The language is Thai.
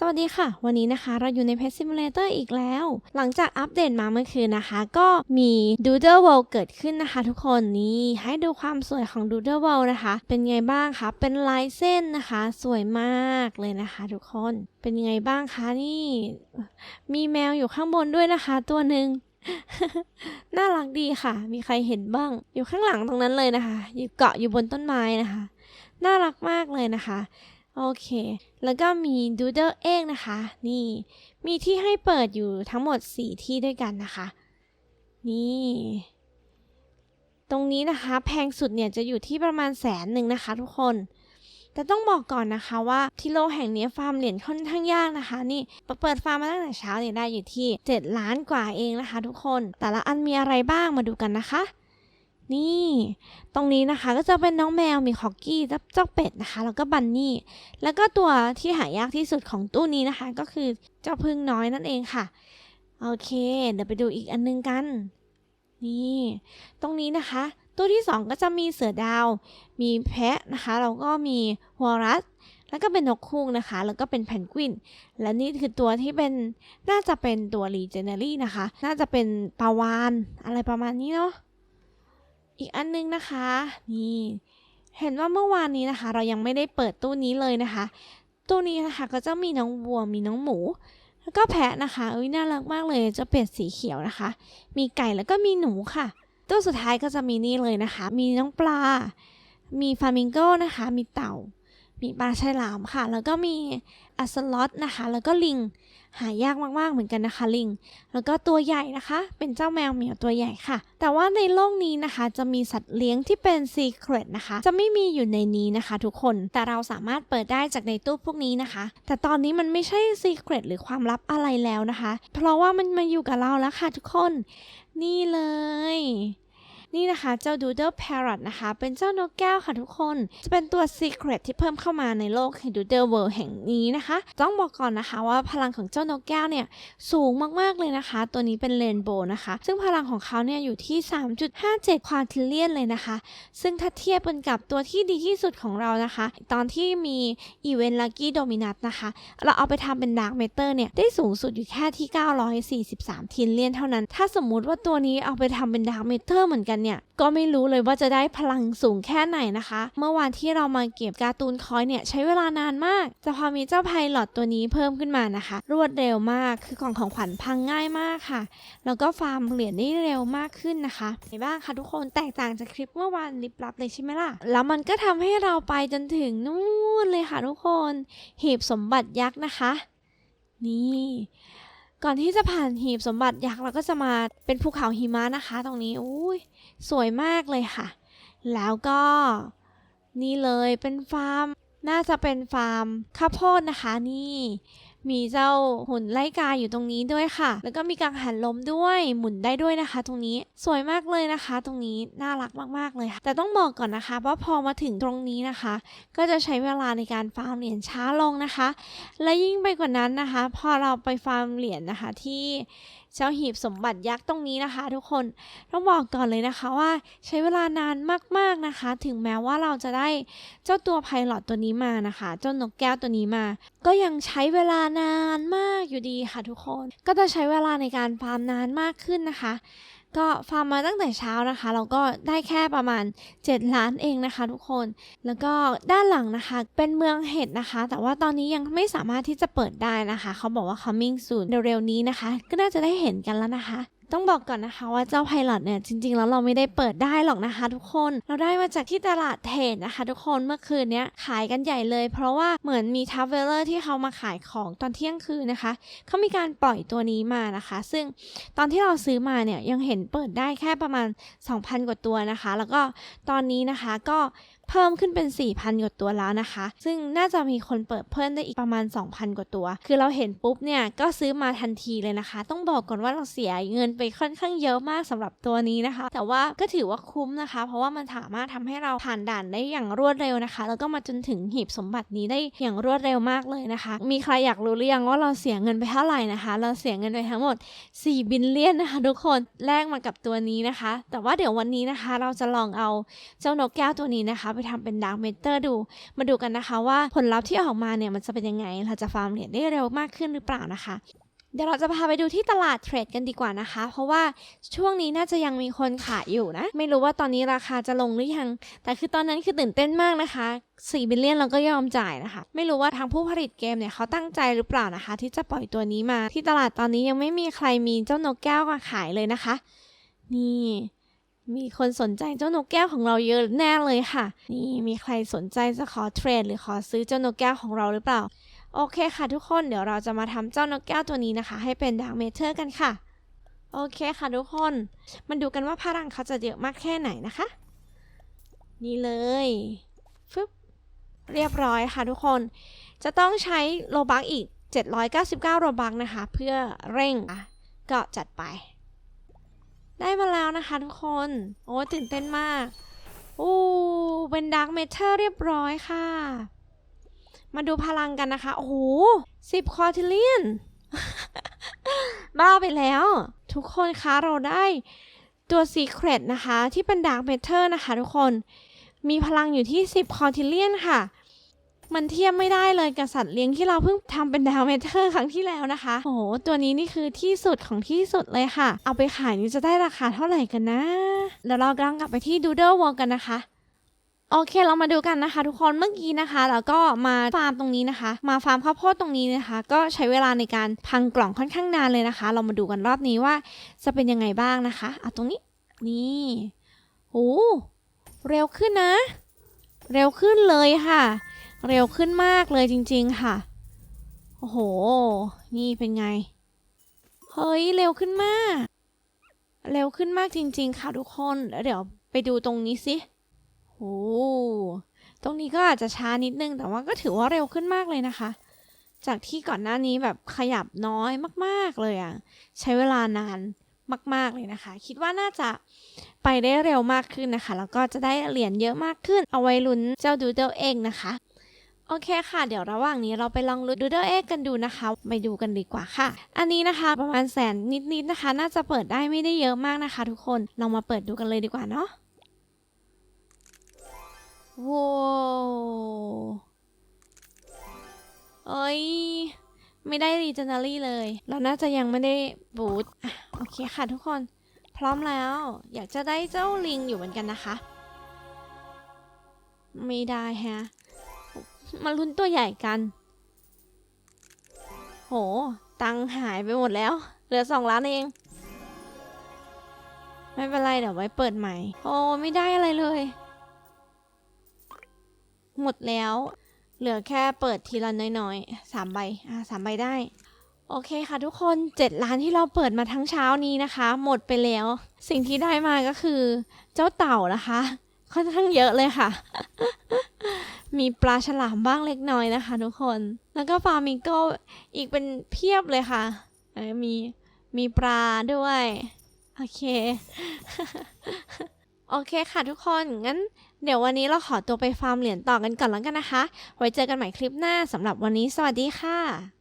สวัสดีค่ะ วันนี้นะคะเราอยู่ใน Pet Simulator อีกแล้ว หลังจากอัปเดตมาเมื่อคืนนะคะ ก็มี Doodle World เกิดขึ้นนะคะ ทุกคนนี่ให้ดูความสวยของ Doodle World นะคะ เป็นไงบ้างคะเป็นลายเส้นนะคะ สวยมากเลยนะคะ ทุกคนเป็นไงบ้างคะนี่ มีแมวอยู่ข้างบนด้วยนะคะ ตัวหนึ่งน่ารักดีค่ะ มีใครเห็นบ้าง อยู่ข้างหลังตรงนั้นเลยนะคะอยู่เกาะอยู่บนต้นไม้นะคะ น่ารักมากเลยนะคะ โอเค แล้วก็มี Doodle เองนะคะ นี่ มีที่ให้เปิดอยู่ทั้งหมด 4 ที่ด้วยกันนะคะ นี่ ตรงนี้นะคะ แพงสุดเนี่ยจะอยู่ที่ประมาณแสนหนึ่งนะคะทุกคน แต่ต้องบอกก่อนนะคะว่าที่โลแห่งนี้ฟาร์มเหรียญค่อนข้างยากนะคะ นี่เปิดฟาร์มมาตั้งแต่เช้าเนี่ยได้อยู่ที่ 7 ล้านกว่าเองนะคะ ทุกคน แต่ละอันมีอะไรบ้างมาดูกันนะคะ นี่ ตรงนี้นะคะก็จะเป็นน้องแมวมีคอกกี้เจ้าเป็ดนะคะ แล้วก็บันนี่ แล้วก็ตัวที่หายากที่สุดของตู้นี้นะคะ ก็คือเจ้าพึ่งน้อยนั่นเองค่ะ โอเค เดี๋ยวไปดูอีกอันนึงกัน นี่ ตรงนี้นะคะตัวที่สองก็จะมีเสือดาว มีแพะนะคะ แล้วก็มีวรัสแล้วก็เป็นนกคูกนะคะ แล้วก็เป็นแพนกวิน และนี่คือตัวที่เป็น น่าจะเป็นตัวรีเจเนอรี่นะคะ น่าจะเป็นปลาวานอะไรประมาณนี้เนาะ อีกอันนึงนะคะ นี่ เห็นว่าเมื่อวานนี้นะคะ เรายังไม่ได้เปิดตู้นี้เลยนะคะ ตู้นี้นะคะก็จะมีน้องวัวมีน้องหมู แล้วก็แพะนะคะอุ้ยน่ารักมากเลยจะเป็ดสีเขียวนะคะ มีไก่แล้วก็มีหนูค่ะ ตู้สุดท้ายก็จะมีนี่เลยนะคะ มีน้องปลา มีฟามิงโก้นะคะ มีเต่า มีปลาฉลามค่ะ แล้วก็มีอัสลอตนะคะ แล้วก็ลิง หายากมากๆเหมือนกันนะคะลิง แล้วก็ตัวใหญ่นะคะ เป็นเจ้าแมวเหมียวตัวใหญ่ค่ะ แต่ว่าในโลกนี้นะคะ จะมีสัตว์เลี้ยงที่เป็น Secret นะคะ จะไม่มีอยู่ในนี้นะคะ ทุกคน แต่เราสามารถเปิดได้จากในตู้พวกนี้นะคะ แต่ตอนนี้มันไม่ใช่ Secret หรือความลับอะไรแล้วนะคะ เพราะว่ามันมาอยู่กับเราแล้วค่ะทุกคน นี่เลย นี่นะคะเจ้า Doodle Parrot นะคะ เป็นเจ้านกแก้วค่ะทุกคน จะเป็นตัว Secret ที่เพิ่มเข้ามาในโลกแห่ง Doodle World แห่งนี้นะคะ ต้องบอกก่อนนะคะว่าพลังของเจ้านกแก้วเนี่ยสูงมากๆเลยนะคะ ตัวนี้เป็นเรนโบว์นะคะ ซึ่งพลังของเขาเนี่ยอยู่ที่ 3.57 ควาทิเลียนเลยนะคะ ซึ่งถ้าเทียบกันกับตัวที่ดีที่สุดของเรานะคะ ตอนที่มีอีเวนต์ลั c กี้โดมินัสนะคะ เราเอาไปทำเป็นดาร์กเมเตอร์เนี่ยได้สูงสุดอยู่แค่ที่ 943 ทิลเลียนเท่านั้น ถ้าสมมุติว่าตัวนี้เอาไปทำเป็นดาร์กเมเตอร์เหมือนกันเนี่ยก็ไม่รู้เลยว่าจะได้พลังสูงแค่ไหนนะคะ เมื่อวานที่เรามาเก็บการ์ตูนคอยเนี่ยใช้เวลานานมากแต่พอมีเจ้าไพลอตตัวนี้เพิ่มขึ้นมานะคะ รวดเร็วมากคือกล่องของขวัญพังง่ายมากค่ะ แล้วก็ฟาร์มเหรียญได้เร็วมากขึ้นนะคะเห็นบ้างคะทุกคนแตกต่างจากคลิปเมื่อวานลิบลับเลยใช่ไหมล่ะแล้วมันก็ทำให้เราไปจนถึงนู่นเลยค่ะทุกคนหีบสมบัติยักษ์นะคะ นี่ก่อนที่จะผ่านหีบสมบัติยักษ์เราก็จะมาเป็นภูเขาหิมะนะคะ ตรงนี้อุ้ย สวยมากเลยค่ะ แล้วก็นี่เลยเป็นฟาร์ม น่าจะเป็นฟาร์มข้าวโพดนะคะนี่ มีเจ้าหุ่นไล่กาอยู่ตรงนี้ด้วยค่ะ แล้วก็มีกังหันลมด้วยหมุนได้ด้วยนะคะ ตรงนี้สวยมากเลยนะคะ ตรงนี้น่ารักมากๆเลยค่ะ แต่ต้องบอกก่อนนะคะว่าพอมาถึงตรงนี้นะคะ ก็จะใช้เวลาในการฟาร์มเหรียญช้าลงนะคะ และยิ่งไปกว่านั้นนะคะ พอเราไปฟาร์มเหรียญนะคะที่ เจ้าหีบสมบัติยักษ์ตรงนี้นะคะ ทุกคนต้องบอกก่อนเลยนะคะว่าใช้เวลานานมากๆนะคะ ถึงแม้ว่าเราจะได้เจ้าตัวไพลอตตัวนี้มานะคะเจ้านกแก้วตัวนี้มา ก็ยังใช้เวลานานมากอยู่ดีค่ะทุกคน ก็จะใช้เวลาในการฟาร์มนานมากขึ้นนะคะ ก็ฟาร์มมาตั้งแต่เช้านะคะ เราก็ได้แค่ประมาณ 7 ล้านเองนะคะ ทุกคน แล้วก็ด้านหลังนะคะ เป็นเมืองเห็ดนะคะ แต่ว่าตอนนี้ยังไม่สามารถที่จะเปิดได้นะคะ เขาบอกว่า coming soon เร็วๆนี้นะคะ ก็น่าจะได้เห็นกันแล้วนะคะ ต้องบอกก่อนนะคะว่าเจ้าไพลอตเนี่ยจริงๆแล้วเราไม่ได้เปิดได้หรอกนะคะ ทุกคนเราได้มาจากที่ตลาดเทรดนะคะ ทุกคนเมื่อคืนเนี้ยขายกันใหญ่เลย เพราะว่าเหมือนมีทัฟเวลเลอร์ที่เขามาขายของตอนเที่ยงคืนนะคะเขามีการปล่อยตัวนี้มานะคะ ซึ่งตอนที่เราซื้อมาเนี่ยยังเห็นเปิดได้แค่ประมาณ 2,000 กว่าตัวนะคะ แล้วก็ตอนนี้นะคะก็ เพิ่มขึ้นเป็น 4,000 กว่าตัวแล้วนะคะ ซึ่งน่าจะมีคนเปิดเพิ่มได้อีกประมาณ 2,000 กว่าตัว คือเราเห็นปุ๊บเนี่ยก็ซื้อมาทันทีเลยนะคะ ต้องบอกก่อนว่าเราเสียเงินไปค่อนข้างเยอะมากสำหรับตัวนี้นะคะ แต่ว่าก็ถือว่าคุ้มนะคะ เพราะว่ามันสามารถทำให้เราผ่านด่านได้อย่างรวดเร็วนะคะ แล้วก็มาจนถึงหีบสมบัตินี้ได้อย่างรวดเร็วมากเลยนะคะ มีใครอยากรู้หรือยังว่าเราเสียเงินไปเท่าไหร่นะคะ เราเสียเงินไปทั้งหมด 4 บิลเลียนนะคะทุกคนแลกมากับตัวนี้นะคะ แต่ว่าเดี๋ยววันนี้นะคะ เราจะลองเอาเจ้านกแก้วตัวนี้นะคะไปทำเป็นดาร์ m เมเตอร์ดู มาดูกันนะคะว่าผลลัพธ์ที่ออกมาเนี่ยมันจะเป็นยังไง เราจะฟาร์มเหรียญได้เร็วมากขึ้นหรือเปล่านะคะเดี๋ยวเราจะพาไปดูที่ตลาดเทรดกันดีกว่านะคะ เพราะว่าช่วงนี้น่าจะยังมีคนขายอยู่นะ ไม่รู้ว่าตอนนี้ราคาจะลงหรือยัง แต่คือตอนนั้นคือตื่นเต้นมากนะคะ 4 บิลเลียนเราก็ยอมจ่ายนะคะ ไม่รู้ว่าทางผู้ผลิตเกมเนี่ยเขาตั้งใจหรือเปล่านะคะ ที่จะปล่อยตัวนี้มา ที่ตลาดตอนนี้ยังไม่มีใครมีเจ้านกแก้วมาขายเลยนะคะ นี่ มีคนสนใจเจ้านกแก้วของเราเยอะแน่เลยค่ะ นี่มีใครสนใจจะขอเทรดหรือขอซื้อเจ้านกแก้วของเราหรือเปล่า โอเคค่ะทุกคนเดี๋ยวเราจะมาทำเจ้านกแก้วตัวนี้นะคะ ให้เป็นดาร์เมเทอร์กันค่ะ โอเคค่ะทุกคนมาดูกันว่าพลังเขาจะเยอะมากแค่ไหนนะคะ นี่เลยฟึบเรียบร้อยค่ะทุกคน จะต้องใช้โลบักอีก 799 โลบักนะคะ เพื่อเร่งอะก็จัดไป ได้มาแล้วนะคะทุกคน โอ้ตื่นเต้นมากโอ้เป็นดาร์ m เมเทอร์เรียบร้อยค่ะ มาดูพลังกันนะคะ โอ้โหสิบคอร์ทิเลียน บ้าไปแล้ว ทุกคนคะเราได้ตัว Secret นะคะ ที่เป็นดาร์ m เมเทอร์นะคะทุกคน มีพลังอยู่ที่ 10 คอร์ทิเลียนค่ะ มันเทียบไม่ได้เลยกับสัตว์เลี้ยงที่เราเพิ่งทำเป็นดาวเมเทอร์ครั้งที่แล้วนะคะ โอ้โห ตัวนี้นี่คือที่สุดของที่สุดเลยค่ะ เอาไปขายนี่จะได้ราคาเท่าไหร่กันนะเดี๋ยวเรากำลังกลับไปที่ Doodle World กันนะคะโอเคเรามาดูกันนะคะทุกคนเมื่อกี้นะคะ แล้วก็มาฟาร์มตรงนี้นะคะ มาฟาร์มข้าวโพดตรงนี้นะคะ ก็ใช้เวลาในการพังกล่องค่อนข้างนานเลยนะคะ เรามาดูกันรอบนี้ว่าจะเป็นยังไงบ้างนะคะเอาตรงนี้นี่โอ้เร็วขึ้นนะ เร็วขึ้นเลยค่ะ เร็วขึ้นมากเลยจริงๆค่ะ โอ้โห นี่เป็นไง เฮ้ย เร็วขึ้นมาก เร็วขึ้นมากจริง ๆ ค่ะทุกคน เดี๋ยวไปดูตรงนี้สิโอ้ตรงนี้ก็อาจจะช้านิดนึง แต่ว่าก็ถือว่าเร็วขึ้นมากเลยนะคะ จากที่ก่อนหน้านี้แบบขยับน้อยมาก ๆเลยอะ่ะใช้เวลานานมากๆเลยนะคะ คิดว่าน่าจะไปได้เร็วมากขึ้นนะคะ แล้วก็จะได้เหรียญเยอะมากขึ้น เอาไว้ลุ้นเจ้าดูเดลเองนะคะ โอเคค่ะ เดี๋ยวระหว่างนี้เราไปลองลุ้นดูเดลเอ็กกันดูนะคะ ไปดูกันดีกว่าค่ะ อันนี้นะคะประมาณแสนนิดๆนะคะ น่าจะเปิดได้ไม่ได้เยอะมากนะคะ ทุกคนลองมาเปิดดูกันเลยดีกว่าเนาะว้าวเอ้ย ไม่ได้รีเจน a รี่เลย เราน่าจะยังไม่ได้บูตอะโอเคค่ะทุกคน พร้อมแล้ว อยากจะได้เจ้าลิงอยู่เหมือนกันนะคะ ไม่ได้ฮะ มาลุ้นตัวใหญ่กัน โห ตังหายไปหมดแล้ว เหลือสองล้านเอง ไม่เป็นไรเดี๋ยวไว้เปิดใหม่ โอ้ไม่ได้อะไรเลย หมดแล้ว เหลือแค่เปิดทีละน้อยๆสามใบ อะสามใบได้ โอเคค่ะทุกคนเจ็ดล้านที่เราเปิดมาทั้งเช้านี้นะคะ หมดไปแล้ว สิ่งที่ได้มาก็คือ เจ้าเต่านะคะ ค่อนข้างเยอะเลยค่ะ มีปลาฉลามบ้างเล็กน้อยนะคะ ทุกคน แล้วก็ฟาร์มิงโกอีกเป็นเพียบเลยค่ะ มีมีปลาด้วย โอเค โอเคค่ะทุกคน งั้นเดี๋ยววันนี้เราขอตัวไปฟาร์มเหรียญต่อกันก่อนแล้วกันนะคะ ไว้เจอกันใหม่คลิปหน้าสำหรับวันนี้สวัสดีค่ะ